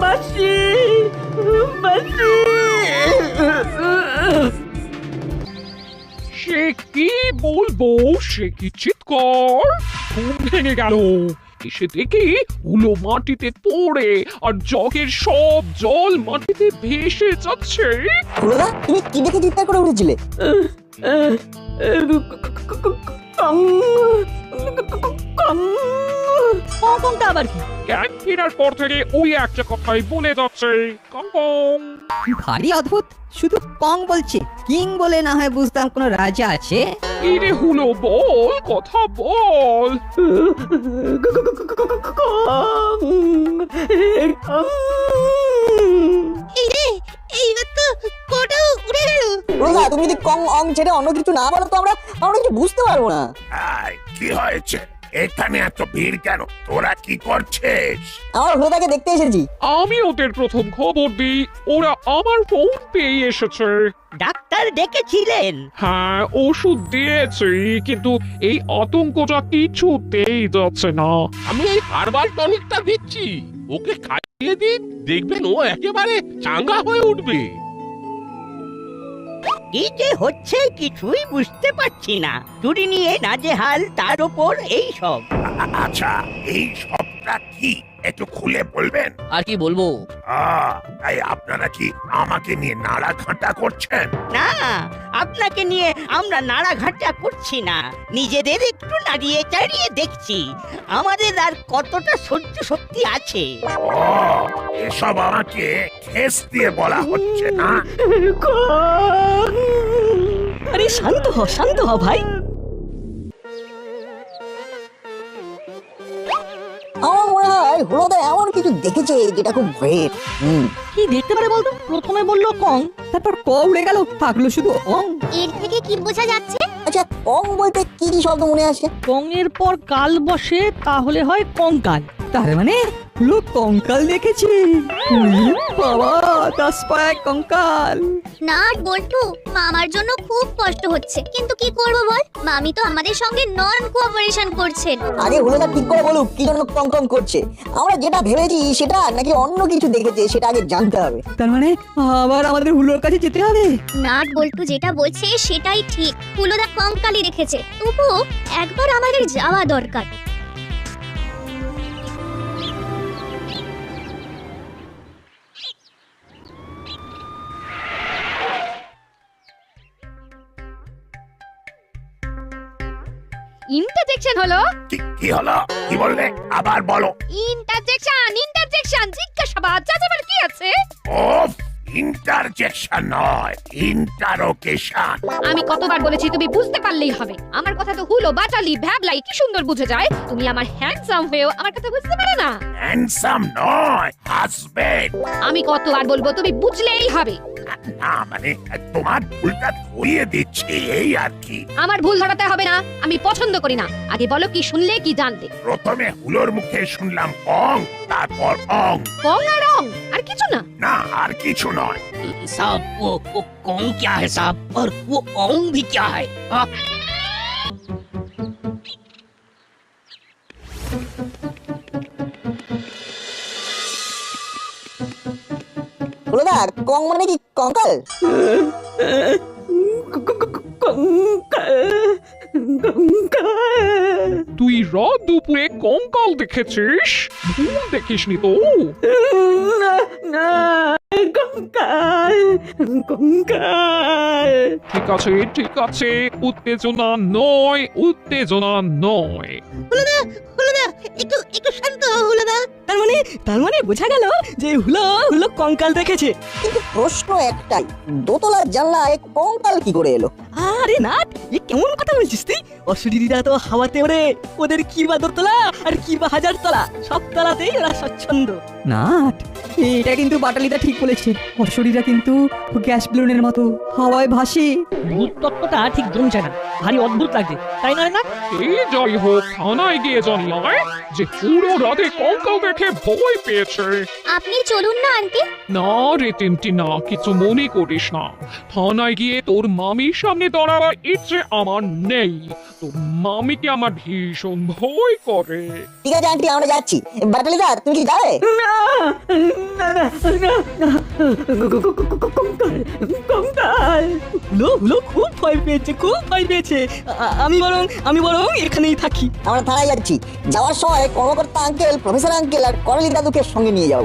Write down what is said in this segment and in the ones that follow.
মাসি মাসি সে কি বলব? সে কি চিৎকার? ঘুম ভেঙে গেল। এসে দেখি উলো মাটিতে পড়ে আর জগের সব জল মাটিতে ভেসে যাচ্ছে। তুমি কি দেখে চিৎকার করে উঠেছিলে? কঙ্কনটা আবার কি? জ্ঞান ফেরার পর থেকে ওই একটা কথাই বলে যাচ্ছে কঙ্কং ভারী অদ্ভুত শুধু কং বলছে কিং বলে না হয় বুঝতাম কোনো রাজা আছে? ইরে হুলো বল কথা বল। হুলোদা তুমি যদি কং অং ছেড়ে অন্য কিছু না বলো তো আমরা আমরা কিছু বুঝতে পারব না। আয় কি হয়েছে? এখানে এত ভিড় কেন? তোরা কি করছিস? আমরা হুলোদাকে দেখতে এসেছি। আমি ওদের প্রথম খবর দিই ওরা আমার ফোন পেয়ে এসেছে। ডাক্তার ডেকেছিলেন। হ্যাঁ ওষুধ দিয়েছি কিন্তু এই আতঙ্কটা কিছুতেই যাচ্ছে না। আমি এই হার্বাল টনিকটা দিচ্ছি। ওকে খাইয়ে দিন দেখবেন ও একেবারে চাঙ্গা হয়ে উঠবে। কি যে হচ্ছে কিছুই বুঝতে পারছি না। চুরি নিয়ে নাজেহাল, তার উপর এই সব। আচ্ছা এই সবটা কি? একটু খুলে বলবেন। আর কি বলব? আহ, তাই আপনারা কি আমাকে নিয়ে নাড়া ঘাঁটা করছেন? না আপনাকে নিয়ে আমরা নাড়াঘাটা করছি না। নিজেদের একটু নাড়িয়ে চাড়িয়ে দেখছি। আমাদের আর কতটা সহ্য শক্তি আছে? ও এসব আমাকে ঠেস দিয়ে বলা হচ্ছে না। আরে শান্ত হ শান্ত হ ভাই। মনে হয় এমন কিছু দেখেছে যেটা খুব ভয়ের হুম। কি দেখতে পারে বলতো? প্রথমে বলল কং তারপর ক উড়ে গেল থাকল শুধু অং। এর থেকে কি বোঝা যাচ্ছে? আচ্ছা কং বলতে কি কি শব্দ মনে আসে? কং এর পর কাল বসে তাহলে হয় কঙ্কাল। তার মানে লোক কঙ্কাল দেখেছি। বাবা দশ পায় কঙ্কাল। না বল্টু মামার জন্য খুব কষ্ট হচ্ছে। কিন্তু কি করব বল? মামি তো আমাদের সঙ্গে নন কোঅপারেশন করছেন। আগে হুলোদা ঠিক করে বলুক? কি জন্য কং কং করছে? আমরা যেটা ভেবেছি সেটা নাকি অন্য কিছু দেখেছে সেটা আগে জানতে হবে। তার মানে আবার আমাদের হুলোর কাছে যেতে হবে? নাট বল্টু যেটা বলছে সেটাই ঠিক। ফুলোদা কঙ্কালি রেখেছে তবু একবার আমাদের যাওয়া দরকার। ইন্টারজেকশন হলো? কি হলো? কি বললে? আবার বলো। ইন্টারজেকশন ইন্টারজেকশন জিজ্ঞাসাবাদ যাযাবার কি আছে? ওফ ইন্টারজেকশন নয় ইন্টারোকেশন আমি কতবার বলেছি তুমি বুঝতে পারলেই হবে। আমার কথা তো হুলো বাটালি ভ্যাবলাই কি সুন্দর বুঝে যায়। তুমি আমার হ্যান্ডসাম হয়েও আমার কথা বুঝতে পারো না। হ্যান্ডসাম নয় হাজবেন্ড আমি কতবার বলব তুমি বুঝলেই হবে। না মানে তোমার ভুলটা ধরিয়ে দিচ্ছি এই আর কি আমার ভুল ধরাতে হবে না আমি পছন্দ করি না আগে বলো কি শুনলে কি জানলে প্রথমে হুলোর মুখে শুনলাম অং তারপর অং কং আর রং আর কিছু না না আর কিছু নয় साहब वो वो कौन क्या है साहब और वो ओंग भी क्या है आप হুলোদা কং মানে কি কঙ্কাল? তুই রাত দুপুরে কঙ্কাল দেখেছিস? ভুল দেখিসনি তো। না না কঙ্কাল। কঙ্কাল ঠিক আছে ঠিক আছে উত্তেজনা নয় উত্তেজনা নয়। একটু একটু শান্ত তার মানে তার মানে বোঝা গেল যে হুলো হুলো কঙ্কাল দেখেছে। কিন্তু প্রশ্ন একটাই দোতলার জানলায় কঙ্কাল কি করে এলো? আরে এ কেমন কথা বলছিস তুই? তো হাওয়াতে ওরে ওদের কি বা দোতলা আর কি বা হাজার তলা সব তলাতেই ওরা স্বচ্ছন্দ। না এটা কিন্তু বাটালিদা ঠিক বলেছে। অশরীরা কিন্তু গ্যাস বেলুনের মতো হাওয়ায় ভাসে। ভূত তত্ত্বটা ঠিক জমছে না। ভারী অদ্ভুত লাগছে। তাই নয় না এই যাই হোক থানায় গিয়ে জানলায় যে পুরো রাতে কঙ্কাল দেখে ভয় পেয়েছে। আপনি চলুন না আন্টি। না রে টিমটি না কিছু মনে করিস না। থানায় গিয়ে তোর মামির সামনে দাঁড়াবার ইচ্ছে আমার নেই। তোর মামিকে আমার ভীষণ ভয় করে। ঠিক আছে আন্টি আমরা যাচ্ছি। বাটালিদা তুমি কি যাবে? না না না না না কঙ্কাল কঙ্কাল। হুলো হুলো খুব ভয় পেয়েছে খুব ভয় পেয়েছে। আমি বরং আমি বরং এখানেই থাকি। আমরা থানায় যাচ্ছি। যাওয়ার সময় কর্মকর্তা আঙ্কেল প্রফেসর আঙ্কেল আর করলি দাদুকে সঙ্গে নিয়ে যাব।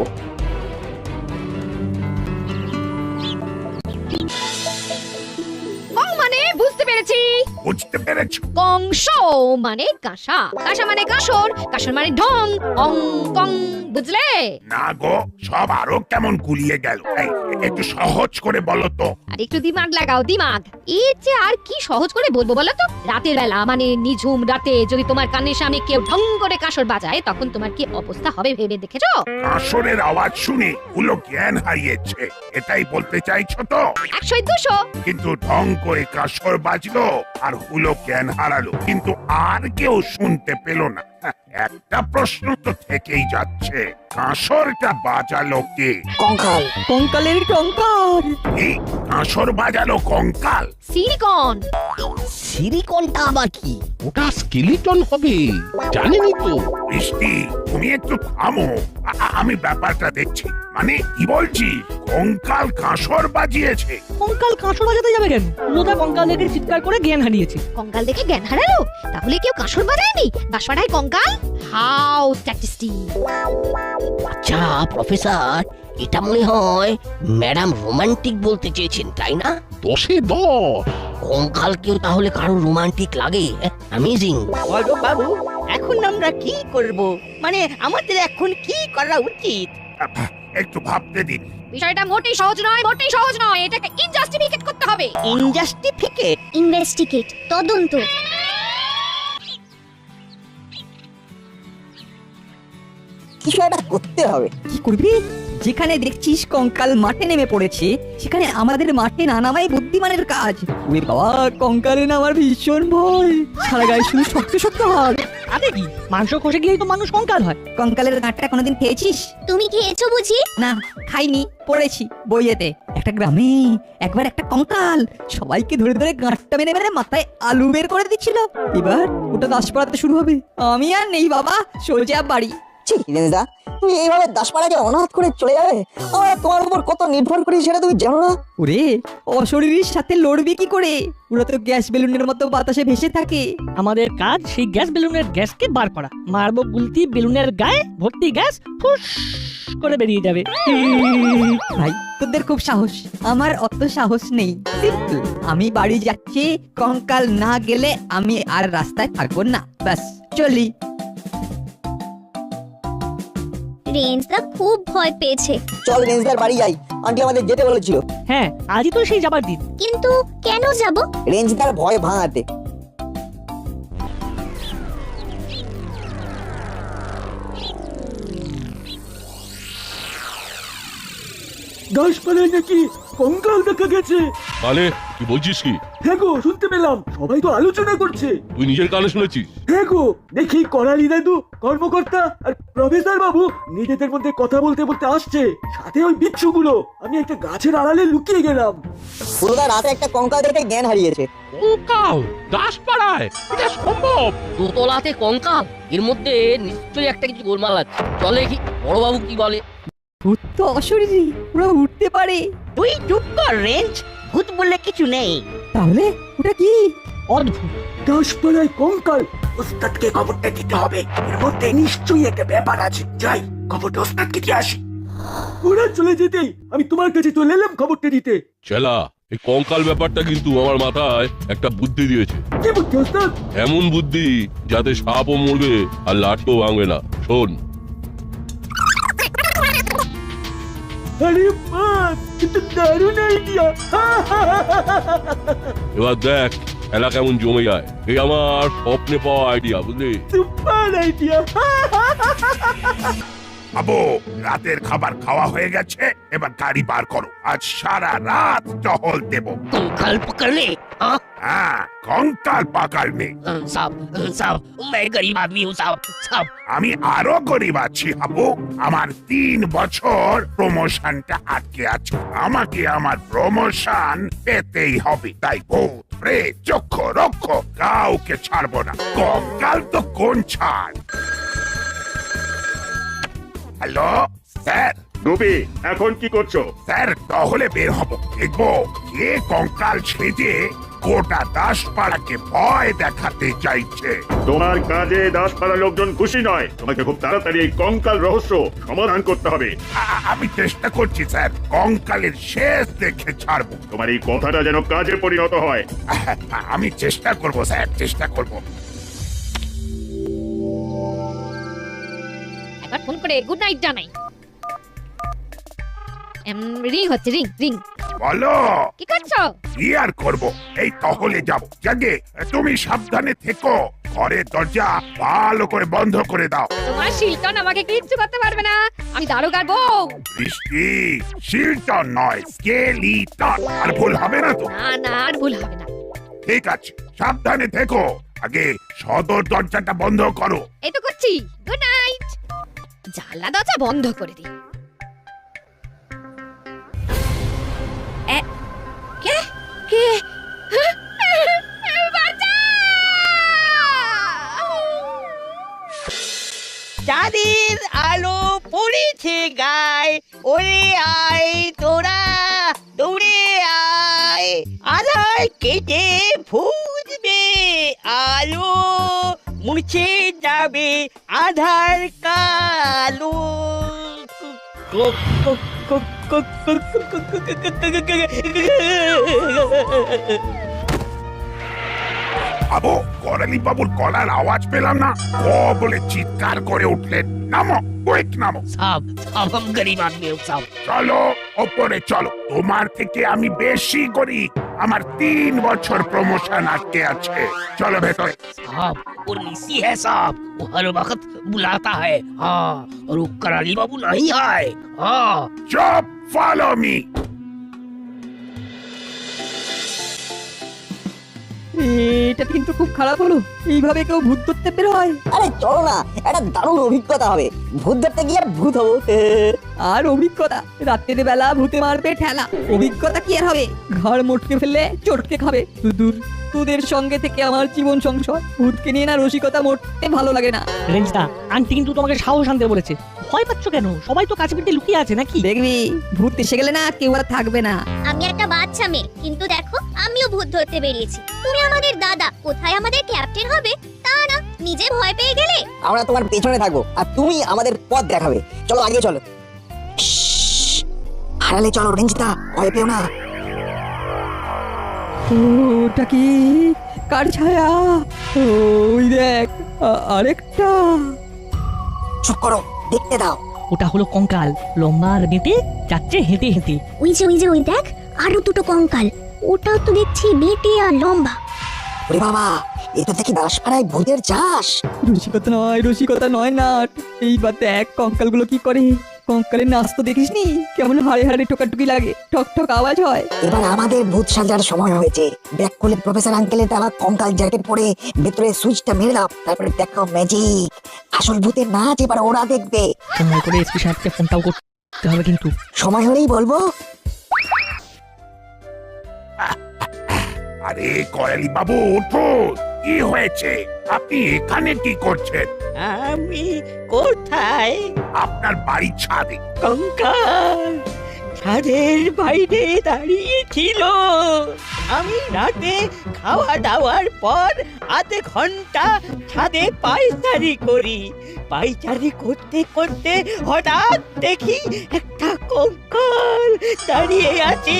বুঝতে পেরেছি। বুঝতে পেরেছ। কংস মানে কাঁসা। কাঁসা মানে কাঁসর কাঁসর মানে ঢং। অং কং। বুঝলে? না গো সব আরও কেমন গুলিয়ে গেল। এই, একটু সহজ করে বলো তো। আর একটু দিমাগ লাগাও দিমাগ। এর যে আর কি সহজ করে বলব বলো তো? রাতের বেলা মানে নিঝুম রাতে যদি তোমার কানের সামনে কেউ ঢং করে কাঁসর বাজায় তখন তোমার কি অবস্থা হবে ভেবে দেখেছ? কাঁসরের আওয়াজ শুনে হুলো জ্ঞান হারিয়েছে এটাই বলতে চাইছো তো? একশোই দুশো। কিন্তু ঢং করে কাঁসর বাজলো আর হুলো জ্ঞান হারালো কিন্তু আর কেউ শুনতে পেল না। একটা প্রশ্ন তো থেকেই যাচ্ছে। কাঁসরটা বাজালো কে? কঙ্কাল। কঙ্কালের কঙ্কাল। এই কাঁসর বাজালো কঙ্কাল। সিলিকন। সিরিকনটা আবার কি? ওটা স্কেলিটন হবে জানেনই তো। বৃষ্টি তুমি একটু থামো। আ- আ- আমি ব্যাপারটা দেখছি। মানে কি বলছি কঙ্কাল কাঁসর বাজিয়েছে। কঙ্কাল কাঁসো বাজাতে যাবে কেন? লোদা কঙ্কাল দেখে চিৎকার করে জ্ঞান হারিয়েছে। কঙ্কাল দেখে জ্ঞান হারালো? তাহলে কেউ কাঁসর বাজায়নি? দাসপাড়ায় কঙ্কাল? হাউ স্ট্যাটিস্টিক আচ্ছা প্রফেসর এটা মনে হয় ম্যাডাম রোমান্টিক বলতে চেয়েছেন তাই না? দশে দশ কঙ্কালকেও তাহলে কারও রোমান্টিক লাগে? অ্যামেজিং বলো বাবু এখন আমরা কি করব? মানে আমাদের এখন কি করা উচিত? একটু ভাবতে দিন। বিষয়টা মোটেই সহজ নয় মোটেই সহজ নয়। এটাকে ইনজাস্টিফিকেট করতে হবে। ইনজাস্টিফিকেট ইনভেস্টিগেট তদন্ত। কিছু একটা করতে হবে। কি করবি? যেখানে দেখছিস কঙ্কাল মাঠে নেমে পড়েছে সেখানে আমাদের মাঠে না নামাই বুদ্ধিমানের কাজ। ওরে বাবা কঙ্কালে নামার ভীষণ ভয়। সারা গায়ে শুধু শক্ত শক্ত হাড় আরে কি মাংস কষে গিয়েই তো মানুষ কঙ্কাল হয়। কঙ্কালের গাঁটটা কোনোদিন খেয়েছিস? তুমি খেয়েছো বুঝি? না খাইনি পড়েছি বইয়েতে। একটা গ্রামে একবার একটা কঙ্কাল সবাইকে ধরে ধরে গাঁটটা মেরে মেরে মাথায় আলু বের করে দিচ্ছিল। এবার ওটা দাস পড়াতে শুরু হবে। আমি আর নেই বাবা সোজা বাড়ি। ছি দা তুমি এইভাবে দাসপাড়াকে অনাথ করে চলে যাবে? আমরা তোমার উপর কত নির্ভর করি সেটা তুমি জানো না? ওরে অশরীরের সাথে লড়বি কি করে? ওরা তো গ্যাস বেলুনের মতো বাতাসে ভেসে থাকে। আমাদের কাজ সেই গ্যাস বেলুনের গ্যাসকে বার করা। মারবো গুলতি বেলুনের গায়ে ভর্তি গ্যাস ফুস করে বেরিয়ে যাবে। ভাই তোদের খুব সাহস। আমার অত সাহস নেই। সিম্পল আমি বাড়ি যাচ্ছি কঙ্কাল না গেলে আমি আর রাস্তায় থাকব না। ব্যাস চলি। রেঞ্জদা খুব ভয় পেয়েছে। চল রেঞ্জদার বাড়ি যাই। আন্টি আমাদের যেতে বলেছিল। হ্যাঁ আজই তো সেই যাবার দিন। কিন্তু কেন যাব? রেঞ্জদার ভয় ভাঙাতে। দাসপাড়ায় নাকি কঙ্কাল দেখা গেছে। তাহলে কি বলছিস কি? হ্যাঁ গো শুনতে পেলাম। সবাই তো আলোচনা করছে। তুই নিজের কানে শুনেছিস? গো দেখি করালি দাদু কর্মকর্তা আর প্রফেসর বাবু নিজেদের মধ্যে কথা বলতে বলতে আসছে। সাথে ওই বিচ্ছুগুলো। আমি একটা গাছের আড়ালে লুকিয়ে গেলাম। পুরোদা রাতে একটা কঙ্কাল দেখে জ্ঞান হারিয়েছে। কঙ্কাল? দাসপাড়ায়? এটা সম্ভব? দোতলাতে কঙ্কাল? এর মধ্যে নিশ্চয়ই একটা কিছু গোলমাল আছে। চলে কি? বড়বাবু কি বলে? ভূত তো অশরীরী ওরা উঠতে পারে। তুই চুপ কর রেঞ্জ। ভূত বলে কিছু নেই। তাহলে ওটা কি? অদ্ভুত। দাসপাড়ায় কঙ্কাল? ওস্তাদকে খবরটা দিতে হবে। এর মধ্যে নিশ্চয়ই একটা ব্যাপার আছে। যাই খবরটা ওস্তাদকে দিয়ে আসি। ওরা চলে যেতেই আমি তোমার কাছে চলে এলাম খবরটা দিতে। চেলা এই কঙ্কাল ব্যাপারটা কিন্তু আমার মাথায় একটা বুদ্ধি দিয়েছে। কি বুদ্ধি ওস্তাদ? এমন বুদ্ধি যাতে সাপও মরবে আর লাঠিও ভাঙবে না। শোন। আরে বাস কিন্তু দারুণ আইডিয়া এবার দেখ খেলা কেমন জমে যায়? এই আমার স্বপ্নে পাওয়া আইডিয়া বুঝলি? সুপার আইডিয়া আবু রাতের খাবার খাওয়া হয়ে গেছে এবার গাড়ি বার করো আজ সারা রাত টহল দেব कंकाल पकड़ने हाँ হ্যাঁ কঙ্কাল পাকার নেই साहब साहब मैं गरीब आदमी हूँ साहब साहब আমি আরো গরিব আছি হাবু আমার তিন বছর প্রমোশনটা আটকে আছে আমাকে আমার প্রমোশন পেতেই হবে তাই ভূত প্রেত চক্ষ রক্ষ কাউকে ছাড়বো না কঙ্কাল তো কোন ছাড় হ্যালো স্যার। রবি এখন কি করছ? স্যার তাহলে বের হব। দেখব কে কঙ্কাল সেজে গোটা দাসপাড়াকে ভয় দেখাতে চাইছে। তোমার কাজে দাসপাড়া লোকজন খুশি নয়। তোমাকে খুব তাড়াতাড়ি এই কঙ্কাল রহস্য সমাধান করতে হবে। আ- আমি চেষ্টা করছি স্যার। কঙ্কালের শেষ দেখে ছাড়বো। তোমার এই কথাটা যেন কাজে পরিণত হয়। আমি চেষ্টা করব স্যার চেষ্টা করব। একবার ফোন করে গুড নাইট জানাই। রিং হচ্ছে রিং রিং বলো। কি করছ? কি আর করব? এই তহলে যাব। জাগে তুমি সাবধানে থেকো। ঘরের দরজা ভালো করে বন্ধ করে দাও। তোমার শিল্টন আমাকে কিচ্ছু করতে পারবে না। আমি দারোগার বউ। বৃষ্টি শিলটন নয় স্কেলিটন। আর ভুল হবে না তো? না না আর ভুল হবে না। ঠিক আছে সাবধানে থেকো। আগে সদর দরজাটা বন্ধ করো। এই তো করছি। গুড নাইট জানলা দরজা বন্ধ করে দিই। কে? কে? আলো পড়েছে গায়ে, ওরে আয় তোরা দৌড়ে আয়। আধার কেটে ফুটবে আলো, মুছে যাবে আধার কালো বাবুর আওয়াজ পেলাম না। ক বলে চিৎকার করে উঠলেন। নামো কুইক নামো। সাব গরিব আদমি সাব চলো ওপরে চলো। তোমার থেকে আমি বেশি করি আমার তিন বছর প্রমোশন আটকে আছে। চলো ভেতরে। সাব वो ऋषि है साहब वो हर वक्त बुलाता है हाँ और वो कराली बाबू नहीं आए हाँ চুপ ফলো মি এটা কিন্তু খুব খারাপ হলো এইভাবে কেউ ভূত ধরতে বের হয় আরে চলো না একটা দারুণ অভিজ্ঞতা হবে ভূত ধরতে গিয়ে আর ভূত হবো আর অভিজ্ঞতা রাত্রের বেলা ভূতে মারবে ঠেলা অভিজ্ঞতা কি আর হবে ঘর মোটকে ফেললে চটকে খাবে দূর তোদের সঙ্গে থেকে আমার জীবন সংশয় ভূতকে নিয়ে না রসিকতা মোটে ভালো লাগে না। রেঞ্জদা আন্টি কিন্তু তোমাকে সাহস আনতে বলেছে। ভয় পাচ্ছ কেন? সবাই তো কাছে পিঠে লুকিয়ে আছে নাকি? দেখবি ভূত এসে গেলে না কেউ আর থাকবে না। আমি একটা বাচ্চা মেয়ে কিন্তু দেখো আমিও ভূত ধরতে বেরিয়েছি। তুমি আমাদের দাদা কোথায় আমাদের ক্যাপ্টেন হবে তা না নিজে ভয় পেয়ে গেলে? আমরা তোমার পেছনে থাকব আর তুমি আমাদের পথ দেখাবে। চলো আগে চলো। হারালে চলো রেঞ্জিতা ভয় পেও না ওটা কি? কার ছায়া? ওই দেখ আরেকটা। চুপ করো দেখতে দাও। ওটা হলো কঙ্কাল। লম্বা আর বেঁটে যাচ্ছে হেঁটে হেঁটে। ওই যে ওই যে ওই দেখ আরও দুটো কঙ্কাল। ওটাও তো দেখছি বেটে আর লম্বা। ওরে বাবা এ তো দেখি দাসপাড়ায় ভূতের চাষ। রসিকতা নয় রসিকতা নয় নাট এইবার দেখ কঙ্কালগুলো কি করে। কঙ্কালের নাচ তো দেখিসনি? কেমন হাড়ে হাড়ে টোকাটুকি লাগে ঠক ঠক আওয়াজ হয়। এবার আমাদের ভূত সাজার সময় হয়েছে। ব্যাক করলে প্রফেসর আঙ্কেলের দেওয়া কঙ্কাল জ্যাকেট পরে ভেতরে সুইচটা মেরে দাও তারপরে দেখো ম্যাজিক আসল ভূতের নাচ এবার ওরা দেখবে। সময় করে এসপি সাহেবকে ফোনটাও করতে হবে কিন্তু। সময় হলেই বলব। আরে করালি বাবু উঠুন কি হয়েছে? আপনি এখানে কি করছেন? আমি কোথায়? আপনার বাড়ি ছাদে। কঙ্কাল ছাদের বাইরে দাঁড়িয়ে ছিল। আমি রাতে খাওয়া দাওয়ার পর আধে ঘণ্টা ছাদে পাইচারি করি। পাইচারি করতে করতে হঠাৎ দেখি একটা কঙ্কাল দাঁড়িয়ে আছে।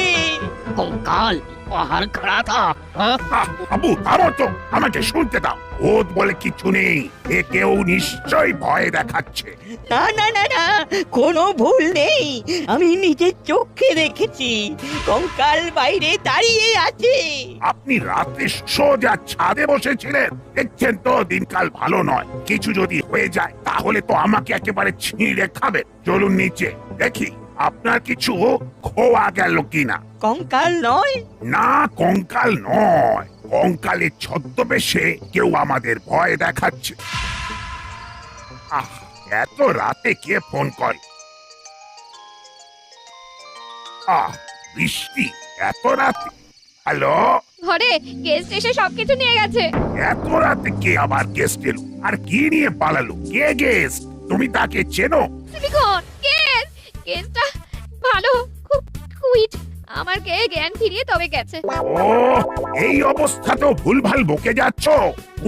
কঙ্কাল? আর খাড়া থাক হ্যাঁ? আবু আমার তো আমাকে শুনতে দাও। ভূত বলে কিছু নেই। এ কেউ নিশ্চয়ই ভয় দেখাচ্ছে। না না না না কোনো ভুল নেই। আমি নিজের চোখে দেখেছি। কঙ্কাল বাইরে দাঁড়িয়ে আছে। আপনি রাতে সোজা ছাদে বসেছিলেন। দেখছেন তো দিনকাল ভালো নয়। কিছু যদি হয়ে যায় তাহলে তো আমাকে একেবারে ছিঁড়ে খাবে। চলুন নিচে দেখি। আপনার কিছু খোয়া গেল কিনা? কঙ্কাল নয়। না কঙ্কাল নয়। কঙ্কালের ছদ্মবেশে কেউ আমাদের ভয় দেখাচ্ছে। আহ এত রাতে কে ফোন করে? আহ বৃষ্টি এত রাতে। হ্যালো? ঘরে গেস্ট এসে সবকিছু নিয়ে গেছে। এত রাতে কে আবার গেস্ট এলো? আর কি নিয়ে পালালো? কে গেস্ট তুমি তাকে চেনো? সিলিকন কেস কেসটা ভালো খুব কুইট আমার কে জ্ঞান ফিরিয়ে তবে গেছে। ও এই অবস্থা তো ভুলভাল বকে যাচ্ছ।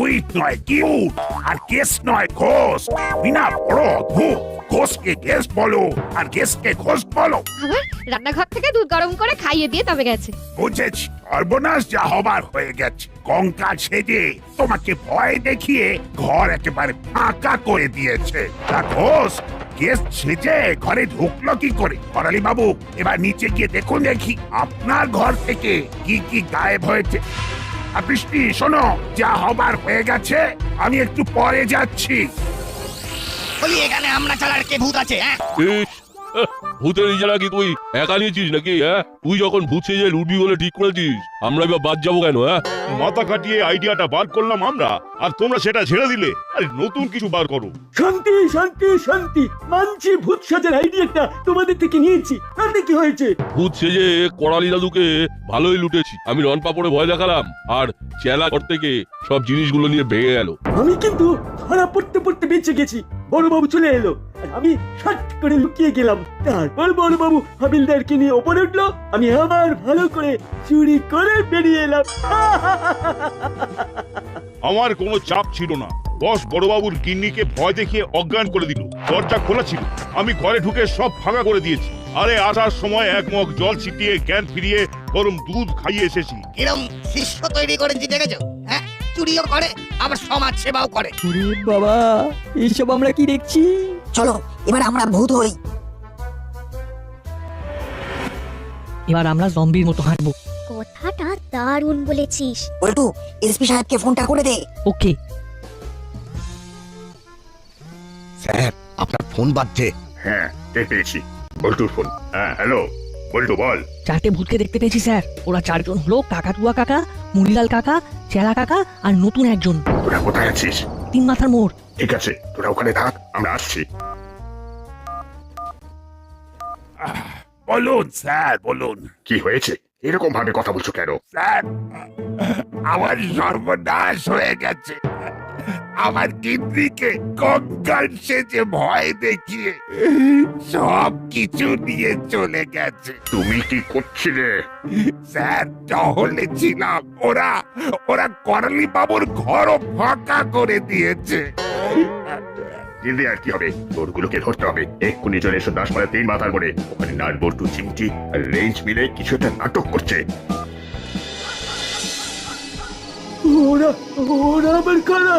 উইট নয় কিউট আর কেস নয় ঘোষ বিনা বড় অদ্ভুত। ঘোষকে বলো আর ঘোষ বলো। রান্নাঘর থেকে দুধ গরম করে খাইয়ে দিয়ে তবে গেছে। বুঝেছি সর্বনাশ যা হবার হয়ে গেছে। কঙ্কাল সেজে তোমাকে ভয় দেখিয়ে ঘর একেবারে ফাঁকা করে দিয়েছে। তা ঘোষ গেস্ট ছেঁচে ঘরে ঢুকলো কি করে? করালি বাবু এবার নিচে গিয়ে দেখুন দেখি আপনার ঘর থেকে কি কি গায়েব হয়েছে। আর বৃষ্টি শোনো যা হবার হয়ে গেছে আমি একটু পরে যাচ্ছি। বলি এখানে আমরা ছাড়ার কে ভূত আছে হ্যাঁ? ভূতের ইজারা কি তুই একা নিয়েছিস নাকি হ্যাঁ? তুই যখন ভূত সেজে রুডি বলে ঠিক করেছিস আমরা এবার বাদ যাব কেন হ্যাঁ? মাথা কাটিয়ে আইডিয়াটা বার করলাম আমরা আর তোমরা সেটা ছেড়ে দিলে আরে নতুন কিছু বার করো। শান্তি শান্তি শান্তি মানছি ভূত সাজার আইডিয়াটা তোমাদের থেকে নিয়েছি তাতে কি হয়েছে? ভূত সেজে করালি দাদুকে ভালোই লুটেছি আমি রন পাপড়ে ভয় দেখালাম আর চেলা ঘর থেকে সব জিনিসগুলো নিয়ে ভেঙে গেল। আমি কিন্তু ধরা পড়তে পড়তে বেঁচে গেছি বড়বাবু চলে এলো। আর আমি সাট করে লুকিয়ে গেলাম। তারপর বড়বাবু হাবিলদারকে নিয়ে ওপরে উঠল। আমি আবার ভালো করে চুরি করে বেরিয়ে এলাম। আমার কোনো চাপ ছিল না। বস বড়বাবুর গিন্নিকে ভয় দেখিয়ে অজ্ঞান করে দিল। দরজা খোলা ছিল। আমি ঘরে ঢুকে সব ফাঁকা করে দিয়েছি। আরে আসার সময় এক মগ জল ছিটিয়ে জ্ঞান ফিরিয়ে গরম দুধ খাইয়ে এসেছি। এরম শিষ্য তৈরি করেছি দেখেছ? হ্যাঁ? চুরিও করে আবার সমাজ সেবাও করে। ওরে বাবা এইসব আমরা কি দেখছি? চলো এবার আমরা ভূত হই। এবার আমরা জম্বির মতো হাঁটবো। কথাটা দারুণ বলেছিস। বল্টু এসপি সাহেবকে ফোনটা করে দে। ওকে। স্যার আপনার ফোন বাজছে। হ্যাঁ পেয়েছি। বল্টুর ফোন। হ্যাঁ হ্যালো। বল্টু বল। চারটে ভূতকে দেখতে পেয়েছি স্যার। ওরা চারজন হলো কাকাতুয়া কাকা মুড়িলাল কাকা চেলা কাকা আর নতুন একজন। তোরা কোথায় আছিস? তিন মাথার মোড়। ঠিক আছে তোরা ওখানে থাক আমরা আসছি। বলুন স্যার বলুন। কি হয়েছে? এরকম ভাবে কথা বলছো কেন? স্যার আমার সর্বনাশ হয়ে গেছে। আমার গিন্নিকে কঙ্কাল সেজে ভয় দেখিয়ে সব কিছু নিয়ে চলে গেছে। তুমি কি করছিলে? স্যার টহলে ছিলাম। ওরা ওরা করলি বাবুর ঘরও ফাঁকা করে দিয়েছে। দিদি আর কি হবে? তোরগুলোকে ধরতে হবে। এক্ষুনি চলে এসো দাসপাড়া তিন মাথার করে ওখানে নাট বল্টু চিমটি আর রেঞ্জ মিলে কিছু একটা নাটক করছে। ওরা ওরা আবার কারা?